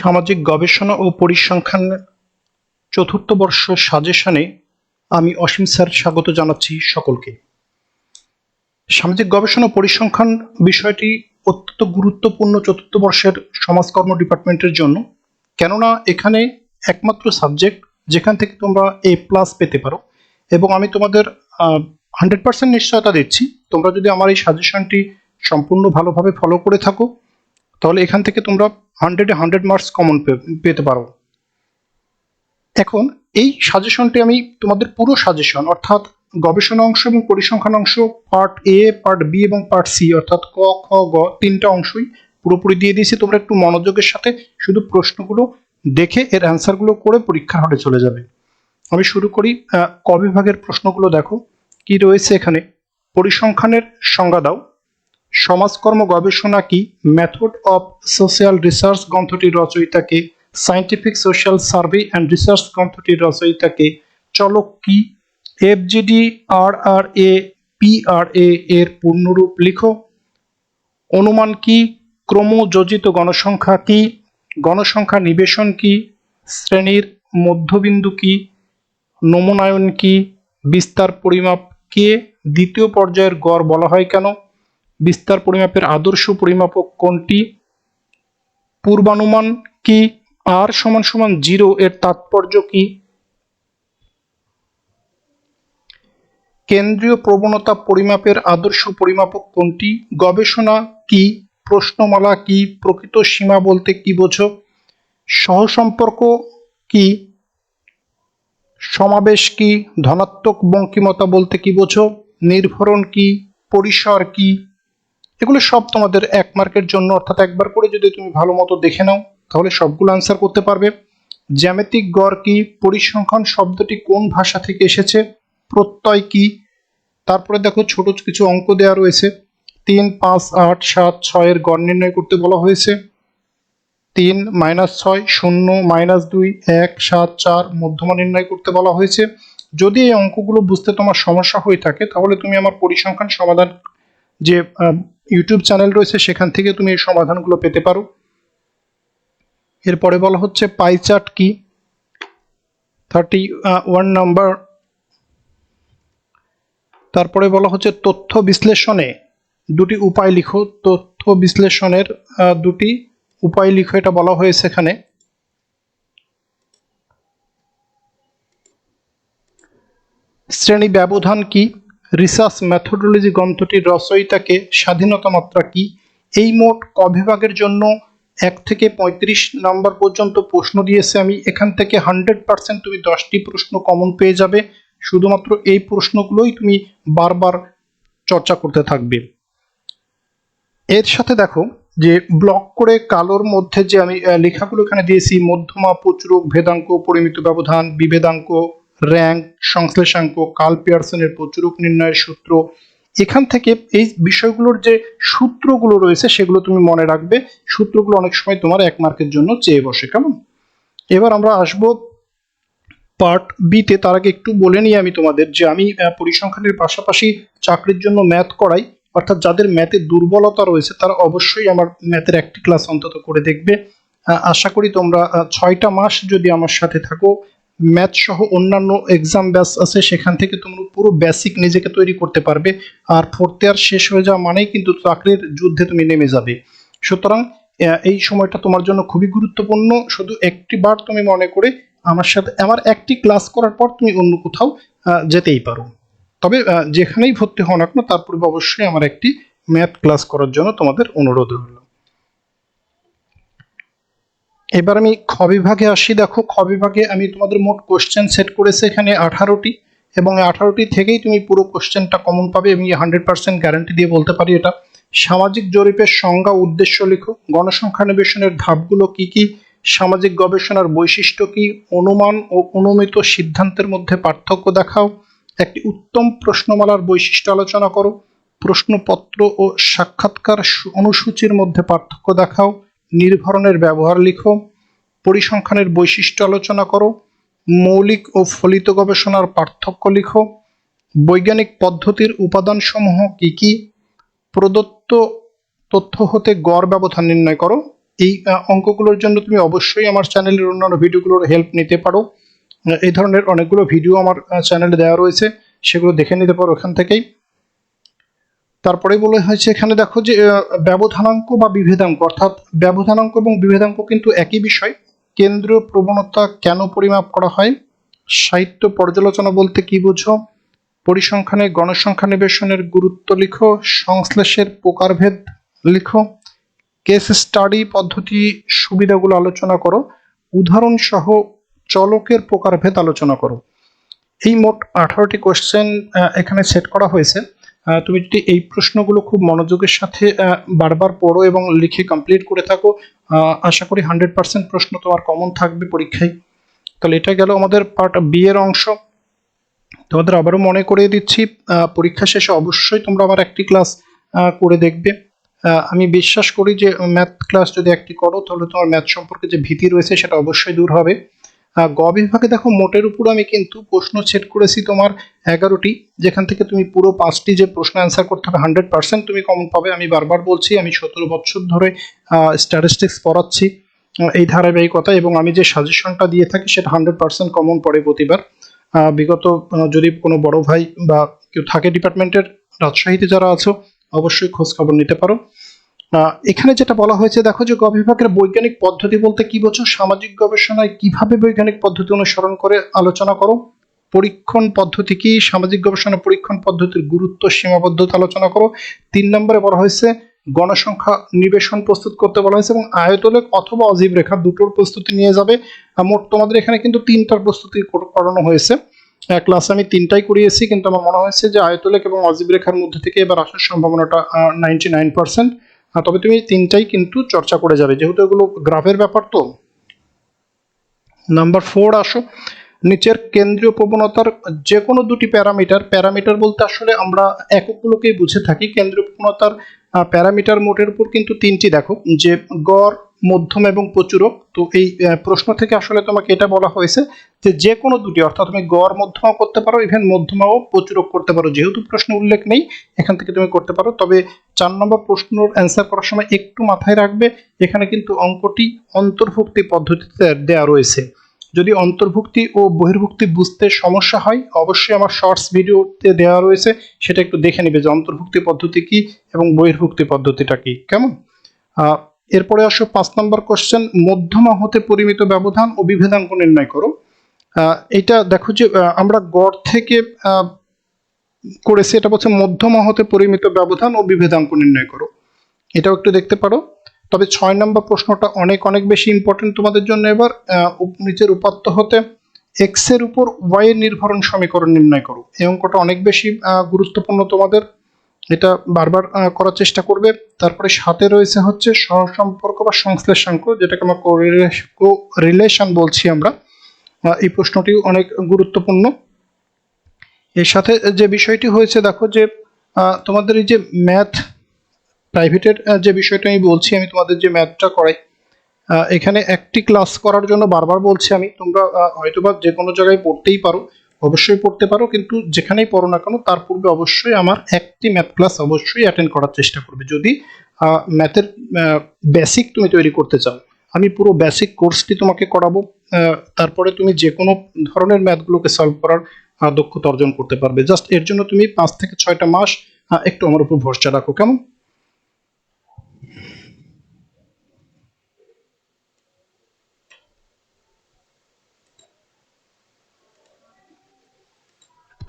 সামাজিক গবেষণা ও পরিসংখ্যান চতুর্থ বর্ষ সাজেশনে আমি অসীম স্যার স্বাগত জানাচ্ছি সকলকে। সামাজিক গবেষণা পরিসংখ্যান বিষয়টি অত্যন্ত গুরুত্বপূর্ণ চতুর্থ বর্ষের সমাজকর্ম ডিপার্টমেন্টের জন্য, কেননা এখানে একমাত্র সাবজেক্ট যেখান থেকে তোমরা এ প্লাস পেতে পারো এবং আমি তোমাদের হান্ড্রেড পার্সেন্ট নিশ্চয়তা দিচ্ছি। তোমরা যদি আমার এই সাজেশনটি সম্পূর্ণ ভালোভাবে ফলো করে থাকো, তাহলে এখান থেকে তোমরা হান্ড্রেডে হান্ড্রেড মার্কস কমন পেতে পারো। এখন এই সাজেশনটি আমি তোমাদের পুরো সাজেশন, অর্থাৎ গবেষণা অংশ এবং পরিসংখ্যান অংশ, পার্ট এ পার্ট বি এবং পার্ট সি অর্থাৎ ক, খ, গ, তিনটা অংশই পুরোপুরি দিয়ে দিয়েছি। তোমরা একটু মনোযোগের সাথে শুধু প্রশ্নগুলো দেখে এর অ্যান্সারগুলো করে পরীক্ষার হলে চলে যাবে। আমি শুরু করি ক বিভাগের প্রশ্নগুলো দেখো। কি রয়েছে এখানে? পরিসংখ্যানের সংজ্ঞা দাও। সমাজকর্ম গবেষণা কি? মেথড অফ সোশ্যাল রিসার্চ গ্রন্থটির রচয়িতাকে scientific social survey and research গ্রন্থটির রচয়িতাকে চলক কি? FGD R R A P R এ এর পূর্ণরূপ লিখো। অনুমান কি? ক্রমযোজিত গণসংখ্যা কি? গণসংখ্যা নিবেশন কি? শ্রেণির মধ্যবিন্দু কি? নমনায়ন কি? বিস্তার পরিমাপ কে? দ্বিতীয় পর্যায়ের গড় বলা হয় কেন? বিস্তার পরিমাপের আদর্শ পরিমাপক কোনটি? পূর্বানুমান কি? আর সমান সমান জিরো এর তাৎপর্য কি? কেন্দ্রীয় প্রবণতা পরিমাপের আদর্শ পরিমাপক কোনটি? গবেষণা কি? প্রশ্নমালা কি? প্রকৃত সীমা বলতে কি বোঝো? সহসম্পর্ক কি? সমাবেশ কি? ধনাত্মক বঙ্কিমতা বলতে কি বোঝো? নির্ভরণ কি? পরিসর কি? এগুলো সব তোমাদের এক মার্কের জন্য। অর্থাৎ একবার করে যদি তুমি ভালো মতো দেখে নাও, তাহলে সবগুলো আনসার করতে পারবে। জ্যামিতিক গড় কি, পরিসংখ্যান শব্দটি কোন ভাষা থেকে এসেছে, প্রত্যয় কি? তারপরে দেখো ছোট কিছু অঙ্ক দেওয়া রয়েছে। তিন, পাঁচ, আট, সাত ছয়ের গড় নির্ণয় করতে বলা হয়েছে। তিন মাইনাস ছয়, শূন্য মাইনাস দুই, এক, সাত, চার মধ্যমা নির্ণয় করতে বলা হয়েছে। যদি এই অঙ্কগুলো বুঝতে তোমার সমস্যা হয়ে থাকে, তাহলে তুমি আমার পরিসংখ্যান সমাধান যে ইউটিউব চ্যানেল রয়েছে, সেখান থেকে তুমি এই সমাধানগুলো পেতে পারো। এরপরে বলা হচ্ছে পাই চার্ট কি? থার্টি ওয়ান নাম্বার তারপরে বলা হচ্ছে তথ্য বিশ্লেষণে দুটি উপায় লিখো। তথ্য বিশ্লেষণের দুটি উপায় লিখো, এটা বলা হয়েছে এখানে। শ্রেণি ব্যবধান কি? রিসার্চ ম্যাথোডোলজি গ্রন্থটির রচয়িতাকে স্বাধীনতা মাত্রা কি? এই মোট ক বিভাগের জন্য এক থেকে পঁয়ত্রিশ নাম্বার পর্যন্ত প্রশ্ন দিয়েছে আমি। এখান থেকে হান্ড্রেড পার্সেন্ট তুমি দশটি প্রশ্ন কমন পেয়ে যাবে। শুধুমাত্র এই প্রশ্নগুলোই তুমি বারবার চর্চা করতে থাকবে। এর সাথে দেখো যে ব্লক করে কালোর মধ্যে যে আমি লেখাগুলো এখানে দিয়েছি, মধ্যমা প্রচুরক ভেদাঙ্ক, পরিমিত ব্যবধান, বিভেদাঙ্ক র্যাঙ্ক, সংশ্লেষাঙ্ক কাল পিয়ারসনের প্রচুরক নির্ণয়ের সূত্র। এখান থেকে এই বিষয়গুলোর যে সূত্রগুলো রয়েছে, সেগুলো তুমি মনে রাখবে। সূত্রগুলো অনেক সময় তোমার এক মার্কের জন্য চেয়ে বসে, কেমন? এবার আমরা আসব পার্ট বিতে। তার আগে একটু বলে নিই আমি তোমাদের যে আমি পরিসংখ্যানের পাশাপাশি চাকরির জন্য ম্যাথ করাই। অর্থাৎ যাদের ম্যাথে দুর্বলতা রয়েছে, তারা অবশ্যই আমার ম্যাথের একটি ক্লাস অন্তত করে দেখবে। আশা করি তোমরা ছয়টা মাস যদি আমার সাথে থাকো ম্যাথ সহ অন্যান্য এক্সাম ব্যাস আছে, সেখান থেকে তোমরা পুরো বেসিক নিজেকে তৈরি করতে পারবে। আর ফোর্থ ইয়ার শেষ হয়ে যাওয়া মানেই কিন্তু চাকরির যুদ্ধে তুমি নেমে যাবে। সুতরাং এই সময়টা তোমার জন্য খুবই গুরুত্বপূর্ণ। শুধু একটি বার তুমি মনে করে আমার সাথে, আমার একটি ক্লাস করার পর তুমি অন্য কোথাও যেতেই পারো। তবে যেখানেই ভর্তি হও না কেন, তার অবশ্যই আমার একটি ম্যাথ ক্লাস করার জন্য তোমাদের অনুরোধ রইল। এবার আমি খ বিভাগে আসি। দেখো, খ বিভাগে আমি তোমাদের মোট কোশ্চেন সেট করেছি এখানে আঠারোটি এবং আঠারোটি থেকেই তুমি পুরো কোশ্চেনটা কমন পাবে আমি হান্ড্রেড পার্সেন্ট গ্যারান্টি দিয়ে বলতে পারি এটা। সামাজিক জরিপের সংজ্ঞা উদ্দেশ্য লিখো। গণসংখ্যা নিবেশনের ধাপগুলো কি কি? সামাজিক গবেষণার বৈশিষ্ট্য কি? অনুমান ও অনুমিত সিদ্ধান্তের মধ্যে পার্থক্য দেখাও। একটি উত্তম প্রশ্নমালার বৈশিষ্ট্য আলোচনা করো। প্রশ্নপত্র ও সাক্ষাৎকার অনুসূচির মধ্যে পার্থক্য দেখাও। নির্ভরণের ব্যবহার লিখো, পরিসংখ্যানের বৈশিষ্ট্য আলোচনা করো, মৌলিক ও ফলিত গবেষণার পার্থক্য লিখো, বৈজ্ঞানিক পদ্ধতির উপাদানসমূহ কি কি, প্রদত্ত তথ্য হতে গড় ব্যবধান নির্ণয় করো। এই অঙ্কগুলোর জন্য তুমি অবশ্যই আমার চ্যানেলের অন্যান্য ভিডিওগুলোর হেল্প নিতে পারো। এই ধরনের অনেকগুলো ভিডিও আমার চ্যানেলে দেওয়া রয়েছে, সেগুলো দেখে নিতে পারো ওখান থেকেই। তারপরে বলে হয়েছে এখানে দেখো যে ব্যবধানাঙ্ক বা বিভেদাঙ্ক, অর্থাৎ ব্যবধানাঙ্ক এবং বিভেদাঙ্ক কিন্তু একই বিষয়। কেন্দ্রীয় প্রবণতা কেন পরিমাপ করা হয়? সাহিত্য পর্যালোচনা বলতে কি বুঝো? পরিসংখ্যানে, গণসংখ্যা নিবেশনের গুরুত্ব লিখো। সংশ্লেষের প্রকারভেদ লিখো। কেস স্টাডি পদ্ধতি সুবিধাগুলো আলোচনা করো। উদাহরণ সহ চলকের প্রকারভেদ আলোচনা করো। এই মোট আঠারোটি কোশ্চেন এখানে সেট করা হয়েছে। তুমি যদি এই প্রশ্নগুলো খুব মনোযোগের সাথে বারবার পড়ো এবং লিখে কমপ্লিট করে থাকো আশা করি হান্ড্রেড পার্সেন্ট প্রশ্ন তোমার কমন থাকবে পরীক্ষায়। তাহলে এটা গেল আমাদের পার্ট বি এর অংশ। তোমাদের আবারও মনে করিয়ে দিচ্ছি পরীক্ষা শেষে অবশ্যই তোমরা আমার একটি ক্লাস করে দেখবে। আমি বিশ্বাস করি যে ম্যাথ ক্লাস যদি একটি করো, তাহলে তোমার ম্যাথ সম্পর্কে যে ভীতি রয়েছে সেটা অবশ্যই দূর হবে। গ বিভাগে দেখো মোটের উপর আমি কিন্তু প্রশ্ন সেট করেছি তোমার এগারোটি, যেখান থেকে তুমি পুরো পাঁচটি যে প্রশ্ন অ্যান্সার করতে হবে হান্ড্রেড পার্সেন্ট তুমি কমন পাবে। আমি বারবার বলছি, আমি সতেরো বছর ধরে স্ট্যাটিস্টিক্স পড়াচ্ছি এই ধারাবাহিকতা এবং আমি যে সাজেশনটা দিয়ে থাকি সেটা হান্ড্রেড পার্সেন্ট কমন পড়ে প্রতিবার। বিগত যদি কোনো বড় ভাই বা কেউ থাকে ডিপার্টমেন্টের রাজশাহীতে যারা আছো, অবশ্যই খোঁজ খবর নিতে পারো। এখানে যেটা বলা হয়েছে, দেখো যে গ বিভাগের বৈজ্ঞানিক পদ্ধতি বলতে কি বোঝো? সামাজিক গবেষণায় কীভাবে বৈজ্ঞানিক পদ্ধতি অনুসরণ করে আলোচনা করো? পরীক্ষণ পদ্ধতি কি? সামাজিক গবেষণা পরীক্ষণ পদ্ধতির গুরুত্ব, সীমাবদ্ধতা আলোচনা করো। তিন নম্বরে বলা হয়েছে, গণসংখ্যা নিবেশন প্রস্তুত করতে বলা হয়েছে এবং আয়তলেখ অথবা অজীব রেখা দুটোর প্রস্তুতি নিয়ে যাবে। মোট তোমাদের এখানে কিন্তু তিনটার প্রস্তুতি করানো হয়েছে। ক্লাস আমি তিনটাই করিয়েছি, কিন্তু আমার মনে হয়েছে যে আয়তলেখ এবং অজীব রেখার মধ্যে থেকে এবার আসার সম্ভাবনাটা নাইনটি নাইন পার্সেন্ট তবে তুমি তিনটাই কিন্তু চর্চা করে যাবে। যেহেতু এগুলো গ্রাফের ব্যাপার তো। নাম্বার ফোর আসো। নিচের কেন্দ্রীয় প্রবণতার যে কোনো দুটি প্যারামিটার প্যারামিটার বলতে আসলে আমরা এককগুলোকেই বুঝে থাকি। কেন্দ্রীয় প্রবণতার প্যারামিটার মোটের উপর কিন্তু তিনটি দেখো। যে গড় মধ্যম এবং প্রচুরক তো এই প্রশ্ন থেকে আসলে তোমাকে এটা বলা হয়েছে যে যে কোনো দুটি, অর্থাৎ তুমি গড় মধ্যমা করতে পারো ইভেন মধ্যমাও প্রচুরক করতে পারো। যেহেতু প্রশ্ন উল্লেখ নেই, এখান থেকে তুমি করতে পারো। তবে চার নম্বর প্রশ্নর অ্যান্সার করার সময় একটু মাথায় রাখবে, এখানে কিন্তু অঙ্কটি অন্তর্ভুক্তি পদ্ধতিতে দেওয়া রয়েছে। যদি অন্তর্ভুক্তি ও বহির্ভুক্তি বুঝতে সমস্যা হয়, অবশ্যই আমার শর্টস ভিডিওতে দেওয়া রয়েছে। সেটা একটু দেখে নিবে যে অন্তর্ভুক্তি পদ্ধতি কি এবং বহির্ভুক্তি পদ্ধতিটা কি। কেমন? এরপরে আসো পাঁচ নম্বর কোশ্চেন মধ্যমা হতে পরিমিত ব্যবধান ও বিভেদাঙ্ক নির্ণয় করো। এটা দেখো যে আমরা গড় থেকে করেছি, এটা বলছে মধ্যমা হতে পরিমিত ব্যবধান ও বিভেদাঙ্ক নির্ণয় করো। এটাও একটু দেখতে পারো। তবে ছয় নম্বর প্রশ্নটা অনেক অনেক বেশি ইম্পর্টেন্ট তোমাদের জন্য এবার। নিচের উপাত্ত হতে এক্সের উপর ওয়াই এর নির্ভরণ সমীকরণ নির্ণয় করো। এই অঙ্কটা অনেক বেশি গুরুত্বপূর্ণ তোমাদের। এটা বারবার করার চেষ্টা করবে। তারপরে সাথে রয়েছে হচ্ছে সহসম্পর্ক বা সংশ্লেষাঙ্ক, যেটাকে আমরা রিলেশন বলছি আমরা। এই প্রশ্নটিও অনেক গুরুত্বপূর্ণ। এর সাথে যে বিষয়টি হয়েছে, দেখো যে তোমাদের এই যে ম্যাথ প্রাইভেটের যে বিষয়টা আমি বলছি, আমি তোমাদের যে ম্যাথটা করাই এখানে একটি ক্লাস করার জন্য বারবার বলছি আমি, তোমরা হয়তোবা যে কোনো জায়গায় পড়তেই পারো। অবশ্যই পড়তে পারো, কিন্তু যেখানেই পড়ো না কেন, তার পূর্বে অবশ্যই আমার একটি ম্যাথ ক্লাস অবশ্যই অ্যাটেন্ড করার চেষ্টা করবে। যদি ম্যাথের বেসিক তুমি তৈরি করতে চাও, আমি পুরো বেসিক কোর্সটি তোমাকে করাবো তারপরে তুমি যে কোনো ধরনের ম্যাথগুলোকে সলভ করার দক্ষতা অর্জন করতে পারবে। জাস্ট এর জন্য তুমি পাঁচ থেকে ছয়টা মাস একটু আমার উপর ভরসা রাখো, কেমন?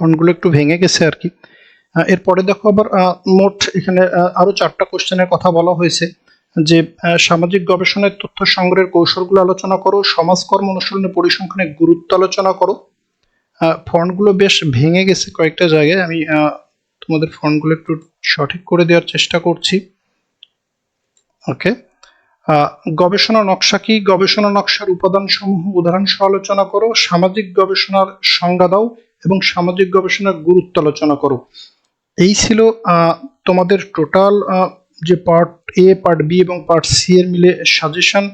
ফন্টগুলো একটু ভেঙে গেছে আর কি। এরপরে দেখো আবার মোট এখানে আহ, আরও চারটা কোশ্চেনের কথা বলা হয়েছে যে সামাজিক গবেষণায় তথ্য সংগ্রহের কৌশলগুলো আলোচনা করো সমাজকর্ম অনুশীলনে পরিসংখ্যানের গুরুত্ব আলোচনা করো। আহ, ফন্টগুলো বেশ ভেঙে গেছে কয়েকটা জায়গায়। আমি তোমাদের ফন্টগুলো একটু সঠিক করে দেওয়ার চেষ্টা করছি। ওকে। গবেষণা নকশা কি? গবেষণা নকশার উপাদান সমূহ উদাহরণ সহ আলোচনা করো। সামাজিক গবেষণার সংজ্ঞা দাও। এবং সামাজিক গবেষণার গুরুত্ব আলোচনা করো। এই ছিল তোমাদের টোটাল যে পার্ট এ পার্ট বি এবং পার্ট সি এর মিলে সাজেশন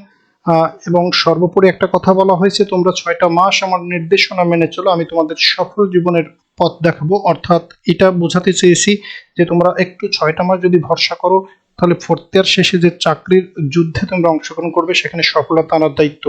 এবং সর্বোপরি একটা কথা বলা হয়েছে, তোমরা ছয়টা মাস আমার নির্দেশনা মেনে চলো, আমি তোমাদের সফল জীবনের পথ দেখাবো। অর্থাৎ এটা বোঝাতে চেয়েছি যে তোমরা একটু ছয়টা মাস যদি ভরসা করো, তাহলে ফোর্থ ইয়ার শেষে যে চাকরির যুদ্ধে তোমরা অংশগ্রহণ করবে, সেখানে সফলতা আনার দায়িত্ব।